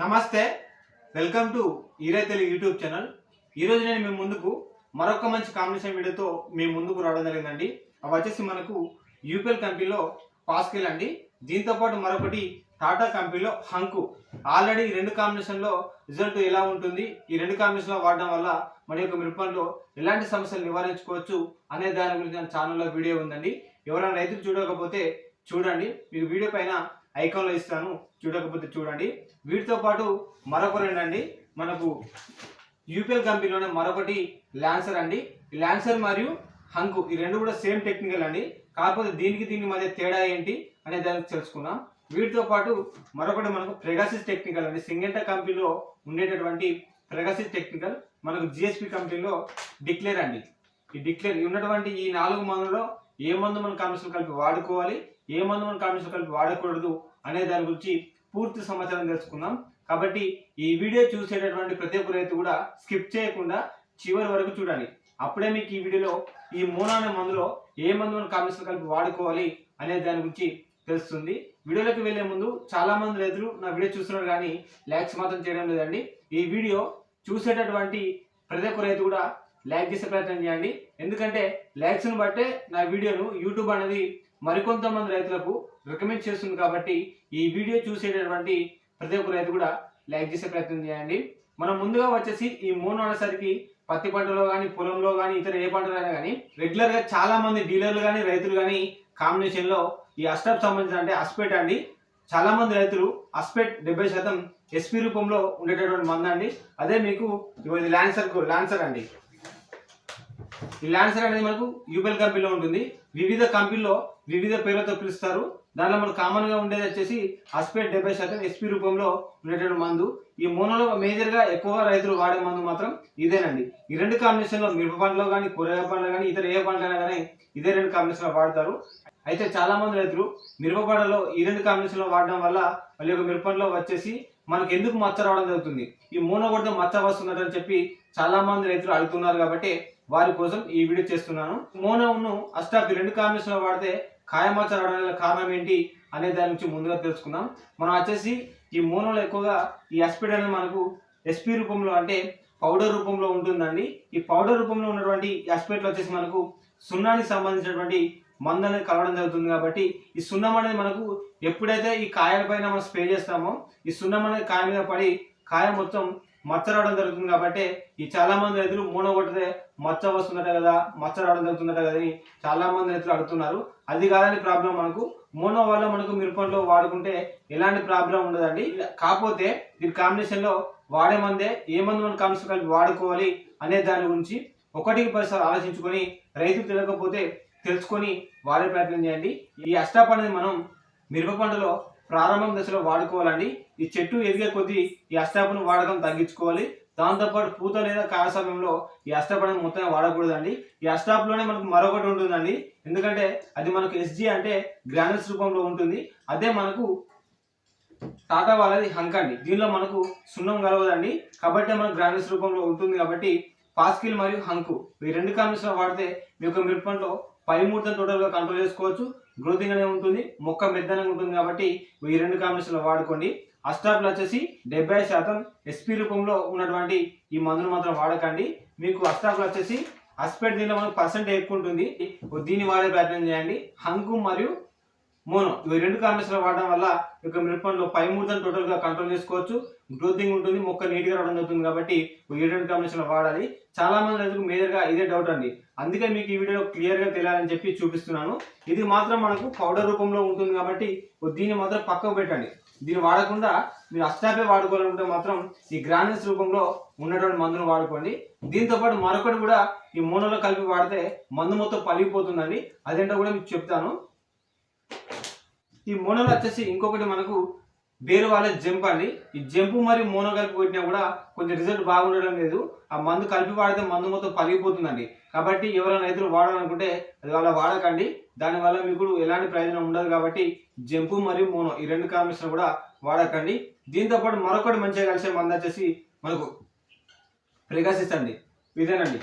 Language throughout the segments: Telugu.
నమస్తే వెల్కమ్ టు ఈరే తెలుగు యూట్యూబ్ ఛానల్. ఈరోజు నేను మీ ముందుకు మరొక మంచి కాంబినేషన్ వీడియోతో మీ ముందుకు రావడం జరిగిందండి. అవి వచ్చేసి మనకు యూపీఎల్ కంపెనీలో పాస్కిల్ అండి. దీంతో పాటు మరొకటి టాటా కంపెనీలో హంకు. ఆల్రెడీ ఈ రెండు కాంబినేషన్లో రిజల్ట్ ఎలా ఉంటుంది? ఈ రెండు కాంబినేషన్లో వాడడం వల్ల మన యొక్క మిరపంలో ఎలాంటి సమస్యలు నివారించుకోవచ్చు అనే దాని గురించి నా ఛానల్లో వీడియో ఉందండి. ఎవరైనా రైతులు చూడకపోతే చూడండి. మీకు వీడియో పైన ఐకాన్లో ఇస్తాను. చూడకపోతే చూడండి. వీటితో పాటు మరొక రెండు అండి మనకు యూపీఎల్ కంపెనీలోనే మరొకటి ల్యాన్సర్ అండి. ల్యాన్సర్ మరియు హంకు ఈ రెండు కూడా సేమ్ టెక్నికల్ అండి. కాకపోతే దీనికి దీనికి మధ్య తేడా ఏంటి అనే దానికి తెలుసుకుందాం. వీటితో పాటు మరొకటి మనకు ప్రెగాసిస్ టెక్నికల్ అండి. సింగెంటా కంపెనీలో ఉండేటటువంటి ప్రెగాసిస్ టెక్నికల్ మనకు జిఎస్పి కంపెనీలో డిక్లేర్ అండి. ఈ డిక్లేర్ ఉన్నటువంటి ఈ నాలుగు మందులో ఏ మందు మనం కాంబినేషన్ కలిపి వాడుకోవాలి? ఏ మందు మనం కాంబినేషన్ కలిపి వాడకూడదు అనే దాని గురించి పూర్తి సమాచారం తెలుసుకుందాం. కాబట్టి ఈ వీడియో చూసేటటువంటి ప్రతి ఒక్క రైతు కూడా స్కిప్ చేయకుండా చివరి వరకు చూడాలి అప్పుడే మీకు ఈ వీడియోలో ఈ మూడు మందులో ఏ మందు మనం కాంబినేషన్ కలిపి వాడుకోవాలి అనే దాని గురించి తెలుస్తుంది. వీడియోలోకి వెళ్ళే ముందు చాలా మంది రైతులు నా వీడియో చూస్తున్నారు కానీ లైక్స్ మాత్రం చేయడం లేదండి. ఈ వీడియో చూసేటటువంటి ప్రతి ఒక్క రైతు కూడా లైక్ చేసే ప్రయత్నం చేయండి. ఎందుకంటే లైక్స్ని బట్టే నా వీడియోను యూట్యూబ్ అనేది మరికొంతమంది రైతులకు రికమెండ్ చేస్తుంది కాబట్టి ఈ వీడియో చూసేటటువంటి ప్రతి ఒక్క రైతు కూడా లైక్ చేసే ప్రయత్నం చేయండి. మనం ముందుగా వచ్చేసి ఈ మూడు అనేసరికి పత్తి పంటలో కానీ పొలంలో కానీ ఇతర ఏ పంటలైనా కానీ రెగ్యులర్గా చాలా మంది డీలర్లు కానీ రైతులు కానీ కాంబినేషన్లో ఈ అస్టాప్ సంబంధించిన అంటే అస్పెట్ అండి. చాలా మంది రైతులు అస్పెట్ డెబ్బై శాతం ఎస్పీ రూపంలో ఉండేటటువంటి మందండి. అదే మీకు ఇది ల్యాన్సర్ ల్యాన్సర్ అండి. ఈ ల్యాన్సర్ అనేది మనకు యూపీఎల్ కంపెనీలో ఉంటుంది. వివిధ కంపెనీలో వివిధ పేర్లతో పిలుస్తారు. దానిలో మనకు కామన్గా ఉండేది వచ్చేసి అస్పేట్ డెబ్బై శాతం ఎస్పీ రూపంలో ఉండేటువంటి మందు. ఈ మూనలో మేజర్గా ఎక్కువగా రైతులు వాడే మందు మాత్రం ఇదేనండి. ఈ రెండు కాంబినేషన్లో మిరప పండ్లో కానీ కూరగాయ పండ్లు కానీ ఇతర ఏ పండ్లైనా కానీ ఇదే రెండు కాంబినేషన్లో వాడతారు. అయితే చాలా మంది రైతులు మిరప పండ్లలో ఈ రెండు కాంబినేషన్లో వాడడం వల్ల వాళ్ళ యొక్క మిరప పండ్లో వచ్చేసి మనకు ఎందుకు మచ్చ రావడం జరుగుతుంది? ఈ మూన కొడితే మచ్చ వస్తున్నదని చెప్పి చాలా మంది రైతులు అడుగుతున్నారు కాబట్టి వారి కోసం ఈ వీడియో చేస్తున్నాను. మోనోను అస్టాప్ రెండు కాంబినేషన్ వాడితే కాయమచ్చ రావడానికి కారణం ఏంటి అనే దాని నుంచి ముందుగా తెలుసుకుందాం. మనం వచ్చేసి ఈ మోనోలో ఎక్కువగా ఈ అస్పిడ్ అనేది మనకు ఎస్పీ రూపంలో అంటే పౌడర్ రూపంలో ఉంటుందండి. ఈ పౌడర్ రూపంలో ఉన్నటువంటి ఈ అస్పెట్లు వచ్చేసి మనకు సున్నానికి సంబంధించినటువంటి మందు అనేది కలవడం జరుగుతుంది కాబట్టి ఈ సున్నం అనేది మనకు ఎప్పుడైతే ఈ కాయల పైన మనం స్ప్రే చేస్తామో ఈ సున్నం అనేది కాయ మీద పడి కాయ మొత్తం మచ్చ రావడం జరుగుతుంది కాబట్టి ఈ చాలా మంది రైతులు మూన కొట్టితే మచ్చ వస్తుందట కదా మచ్చ రావడం జరుగుతుందట కదా అని చాలా మంది రైతులు అడుగుతున్నారు. అది కాదని ప్రాబ్లం మనకు మోనో వల్ల మనకు మిరపంలో వాడుకుంటే ఎలాంటి ప్రాబ్లం ఉండదండి. కాకపోతే దీని కాంబినేషన్లో వాడే మందే ఏ మందు మన కాంబినేషన్ కలిపి వాడుకోవాలి అనే దాని గురించి ఒకటికి పరిసరాలు ఆలోచించుకొని రైతులు తెలియకపోతే తెలుసుకొని వాడే ప్రయత్నం చేయండి. ఈ అష్టాప్ అనేది మనం మిరప పంటలో ప్రారంభం దశలో వాడుకోవాలండి. ఈ చెట్టు ఎదిగే కొద్దీ ఈ అష్టాపును వాడకం తగ్గించుకోవాలి. దాంతోపాటు పూత లేదా కాయ సమయంలో ఈ అష్టాపడం మొత్తం వాడకూడదండి. ఈ అష్టాప్లోనే మనకు మరొకటి ఉంటుందండి. ఎందుకంటే అది మనకు ఎస్జీ అంటే గ్రానల్స్ రూపంలో ఉంటుంది. అదే మనకు టాటా వాళ్ళది హంక్ అండి. దీనిలో మనకు సున్నం కలవదండి. కాబట్టి మనకు గ్రానల్స్ రూపంలో ఉంటుంది కాబట్టి పాస్కిల్ మరియు హంకు ఈ రెండు కాంబినేషన్ వాడితే మీ యొక్క మిరపంలో పై ముడతను టోటల్గా కంట్రోల్ చేసుకోవచ్చు. గ్రోతింగ్ ఉంటుంది మొక్క మెద్దనంగా ఉంటుంది కాబట్టి ఈ రెండు కాంబినేషన్లు వాడుకోండి. అస్టాప్లు వచ్చేసి డెబ్బై శాతం ఎస్పీ రూపంలో ఉన్నటువంటి ఈ మందులు మాత్రం వాడకండి. మీకు అస్టాప్లు వచ్చేసి అస్పెట్ దీనిలో మనకు పర్సెంట్ ఎక్కువ ఉంటుంది. దీన్ని వాడే ప్రయత్నం చేయండి. హంకు మరియు మోనో ఇవి రెండు కాంబినేషన్లు వాడడం వల్ల ఇక మిరపంలో పై ముడతను టోటల్గా కంట్రోల్ చేసుకోవచ్చు. గ్రోతింగ్ ఉంటుంది మొక్క నీట్గా రావడం జరుగుతుంది కాబట్టి ఈ కాంబినేషన్లో వాడాలి. చాలా మంది రైతులకు మేజర్గా ఇదే డౌట్ అండి. అందుకే మీకు ఈ వీడియో క్లియర్గా తెలియాలని చెప్పి చూపిస్తున్నాను. ఇది మాత్రం మనకు పౌడర్ రూపంలో ఉంటుంది కాబట్టి దీన్ని మాత్రం పక్కకు పెట్టండి. దీన్ని వాడకుండా మీరు అష్టాపే వాడుకోవాలనుకుంటే మాత్రం ఈ గ్రానైస్ రూపంలో ఉన్నటువంటి మందును వాడుకోండి. దీంతో పాటు మరొకటి కూడా ఈ మోనోలో కలిపి వాడితే మందు మొత్తం పలిగిపోతుందండి అదేంటో కూడా మీకు చెప్తాను. ఈ మోనోలో వచ్చేసి ఇంకొకటి మనకు వేరే వాళ్ళ జంప్ అండి. ఈ జంపు మరియు మోనో కలిపి కొట్టినా కూడా కొంచెం రిజల్ట్ బాగుండడం లేదు. ఆ మందు కలిపి వాడితే మందు మొత్తం పలిగిపోతుందండి కాబట్టి ఎవరైనా రైతులు వాడాలనుకుంటే అది వాళ్ళ వాడకండి. దానివల్ల మీకు ఎలాంటి ప్రయోజనం ఉండదు కాబట్టి జంపు మరియు మోనో ఈ రెండు కాంబినేషన్ కూడా వాడకండి. దీంతో పాటు మరొకటి మంచిగా కలిసే మందు వచ్చేసి మనకు ప్రకాశిస్తండి అండి. ఇదేనండి.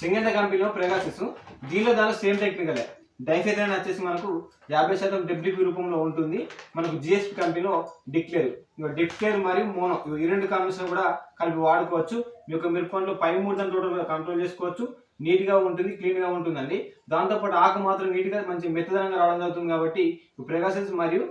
సింగంట కంపెనీలో ప్రెగాసిస్ దీనిలో దానిలో సేమ్ టెక్నికలే డైఫెథ్రాన్ వచ్చేసి మనకు యాభై శాతం డబ్ల్యూపీ రూపంలో ఉంటుంది. మనకు జిఎస్పి కంపెనీలో డిక్లేర్ ఇంకా డిక్లేర్ మరియు మోనో. ఈ రెండు కాంబినేషన్ కూడా కలిపి వాడుకోవచ్చు. మీ యొక్క మిరపంలో పై మూడు కంట్రోల్ చేసుకోవచ్చు. నీట్గా ఉంటుంది క్లీన్గా ఉంటుందండి. దాంతోపాటు ఆకు మాత్రం నీట్గా మంచి మెత్తదనంగా రావడం జరుగుతుంది కాబట్టి ప్రెగాసిస్ మరియు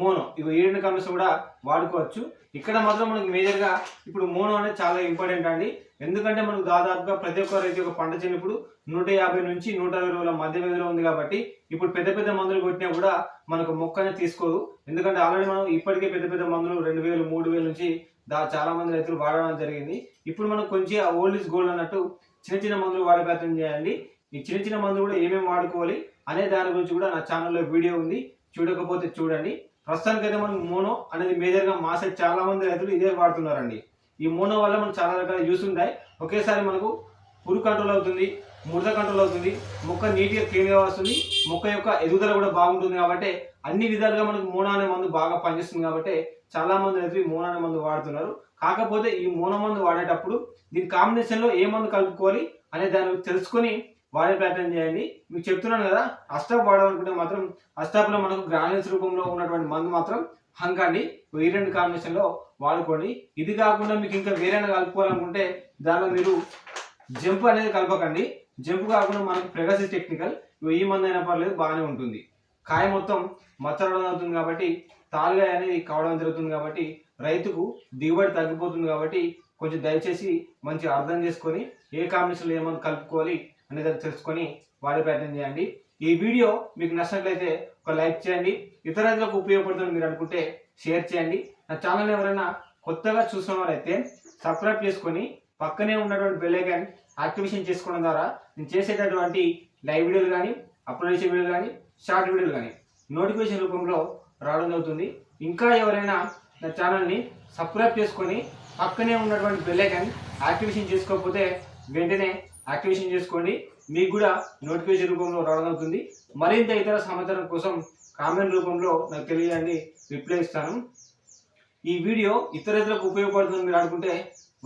మోనో. ఇవి ఏడు కలర్స్ కూడా వాడుకోవచ్చు. ఇక్కడ మాత్రం మనకు మేజర్గా ఇప్పుడు మోనో అనేది చాలా ఇంపార్టెంట్ అండి. ఎందుకంటే మనకు దాదాపుగా ప్రతి ఒక్క రైతు ఒక పంట చేసినప్పుడు నూట యాభై నుంచి నూట అరవై రోజుల మధ్య వ్యవధిలో ఉంది కాబట్టి ఇప్పుడు పెద్ద పెద్ద మందులు కొట్టినా కూడా మనకు మొక్కనే తీసుకోదు. ఎందుకంటే ఆల్రెడీ మనం ఇప్పటికే పెద్ద పెద్ద మందులు రెండు వేలు మూడు వేలు నుంచి దా చాలా మంది రైతులు వాడడం జరిగింది. ఇప్పుడు మనం కొంచెం ఓల్డ్ ఇస్ గోల్డ్ అన్నట్టు చిన్న చిన్న మందులు వాడే ప్రయత్నం చేయండి. ఈ చిన్న చిన్న మందులు కూడా ఏమేమి వాడుకోవాలి అనే దాని గురించి కూడా నా ఛానల్లో వీడియో ఉంది. చూడకపోతే చూడండి. ప్రస్తుతానికైతే మనకు మోనో అనేది మేజర్గా మా సైడ్ చాలా మంది రైతులు ఇదే వాడుతున్నారండి. ఈ మోనో వల్ల మనకు చాలా రకాల యూస్ ఉంటాయి. ఒకేసారి మనకు పురుగు కంట్రోల్ అవుతుంది ముడత కంట్రోల్ అవుతుంది మొక్క నీట్గా క్లీన్గా వస్తుంది మొక్క యొక్క ఎదుగుదల కూడా బాగుంటుంది కాబట్టి అన్ని విధాలుగా మనకు మోనో అనే మందు బాగా పనిచేస్తుంది కాబట్టి చాలా మంది రైతులు ఈ మోనో అనే మందు వాడుతున్నారు. కాకపోతే ఈ మోనో మందు వాడేటప్పుడు దీని కాంబినేషన్లో ఏ మందు కలుపుకోవాలి అనే దాన్ని తెలుసుకొని వాడే ప్యాటర్న్ చేయండి. మీకు చెప్తున్నాను కదా అస్టాప్ వాడాలనుకుంటే మాత్రం అస్టాప్లో మనకు గ్రానైల్స్ రూపంలో ఉన్నటువంటి మందు మాత్రం హంక్ అండి ఈ రెండు కాంబినేషన్లో వాడుకోండి. ఇది కాకుండా మీకు ఇంకా వేరేనా కలుపుకోవాలనుకుంటే దానిలో మీరు జంప్ అనేది కలపకండి. జంప్ కాకుండా మనకు ప్రెగసి టెక్నికల్ ఈ మందు అయినా పర్లేదు బాగానే ఉంటుంది. కాయ మొత్తం మచ్చరడం అవుతుంది కాబట్టి తాలుగా అనేది కావడం జరుగుతుంది కాబట్టి రైతుకు దిగుబడి తగ్గిపోతుంది కాబట్టి కొంచెం దయచేసి మంచి అర్థం చేసుకొని ఏ కాంబినేషన్లో ఏమన్నా కలుపుకోవాలి అనేది తెలుసుకొని వాడే ప్రయత్నం చేయండి. ఈ వీడియో మీకు నచ్చినట్లయితే ఒక లైక్ చేయండి. ఇతర రైతులకు ఉపయోగపడుతుంది మీరు అనుకుంటే షేర్ చేయండి. నా ఛానల్ ఎవరైనా కొత్తగా చూసిన వారైతే సబ్స్క్రైబ్ చేసుకొని పక్కనే ఉన్నటువంటి బెల్లైకాన్ యాక్టివేషన్ చేసుకోవడం ద్వారా నేను చేసేటటువంటి లైవ్ వీడియోలు కానీ అప్లోడ్ చేసే వీడియోలు కానీ షార్ట్ వీడియోలు కానీ నోటిఫికేషన్ రూపంలో రావడం జరుగుతుంది. ఇంకా ఎవరైనా నా ఛానల్ని సబ్స్క్రైబ్ చేసుకొని పక్కనే ఉన్నటువంటి బెల్లైకాన్ యాక్టివేషన్ చేసుకోకపోతే వెంటనే యాక్టివేషన్ చేసుకోండి. మీకు కూడా నోటిఫికేషన్ రూపంలో రావడం అవుతుంది. మరింత ఇతర సమాచారం కోసం కామెంట్ రూపంలో నాకు తెలియజేయండి. రిప్లై ఇస్తాను. ఈ వీడియో ఇతర ఇతరులకు ఉపయోగపడుతుంది మీరు అనుకుంటే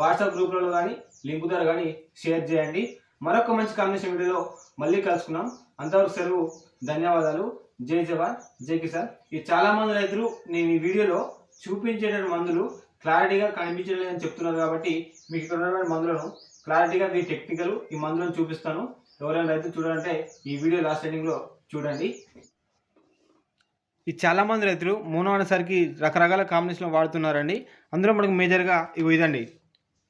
వాట్సాప్ గ్రూప్లలో కానీ లింక్ ద్వారా కానీ షేర్ చేయండి. మరొక మంచి కాంబినేషన్ వీడియోలో మళ్ళీ కలుసుకున్నాం అంతవరకు సెలవు ధన్యవాదాలు. జై జవాన్ జై కిసాన్. ఈ చాలామంది రైతులు నేను ఈ వీడియోలో చూపించేటువంటి మందులు క్లారిటీగా కనిపించలేదని చెప్తున్నారు కాబట్టి మీకు ఇక్కడ ఉన్నటువంటి మందులను క్లారిటీగా మీ టెక్నికల్ ఈ మందులను చూపిస్తాను. ఎవరైనా రైతు చూడాలంటే ఈ వీడియో లాస్ట్ ఎండింగ్లో చూడండి. ఈ చాలామంది రైతులు మోనో అనేసరికి రకరకాల కాంబినేషన్లో వాడుతున్నారండి. అందులో మనకు మేజర్గా ఇవి ఇదండి.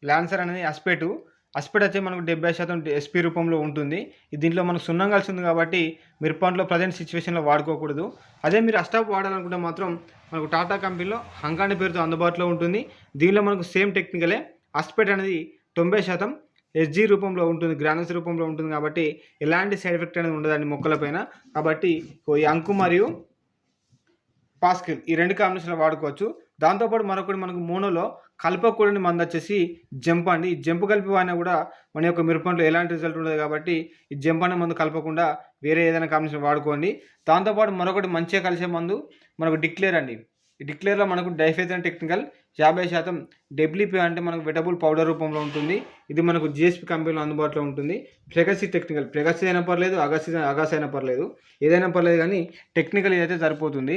లాన్సర్ అనేది అస్పేటు అస్పెడ్ వచ్చి మనకు డెబ్బై శాతం ఎస్పీ రూపంలో ఉంటుంది. దీంట్లో మనకు సున్నం కలిసి ఉంది కాబట్టి మీరు పంటలో ప్రజెంట్ సిచ్యువేషన్లో వాడుకోకూడదు. అదే మీరు అస్టాప్ వాడాలనుకుంటే మాత్రం మనకు టాటా కంపెనీలో హంకాని పేరుతో అందుబాటులో ఉంటుంది. దీనిలో మనకు సేమ్ టెక్నికలే అస్పెట్ అనేది తొంభై శాతం ఎస్జీ రూపంలో ఉంటుంది గ్రానల్స్ రూపంలో ఉంటుంది కాబట్టి ఎలాంటి సైడ్ ఎఫెక్ట్ అనేది ఉండదండి మొక్కలపైన కాబట్టి ఈ అంకు మరియు పాస్కిల్ ఈ రెండు కాంబినేషన్లో వాడుకోవచ్చు. దాంతోపాటు మరొకటి మనకు మోనోలో కలపకూడని మందు వచ్చేసి జంప్ అండి. ఈ జంప్ కలిపి వాడినా కూడా మన యొక్క మిరపంలో ఎలాంటి రిజల్ట్ ఉండదు కాబట్టి ఈ జంప్ అనే మందు కలపకుండా వేరే ఏదైనా కాంబినేషన్ వాడుకోండి. దాంతోపాటు మరొకటి మంచిగా కలిసే మందు మనకు డిక్లేర్ అండి. ఈ డిక్లేర్లో మనకు డైఫేథన్ టెక్నికల్ యాభై శాతం డెబ్లిపి అంటే మనకు వెటబుల్ పౌడర్ రూపంలో ఉంటుంది. ఇది మనకు జిఎస్పి కంపెనీలో అందుబాటులో ఉంటుంది. ప్రెగసీ టెక్నికల్ ప్రెగసీ అయినా పర్లేదు అగసీ అగాస్ అయినా పర్లేదు. ఏదైనా పర్లేదు కానీ టెక్నికల్ ఏదైతే సరిపోతుంది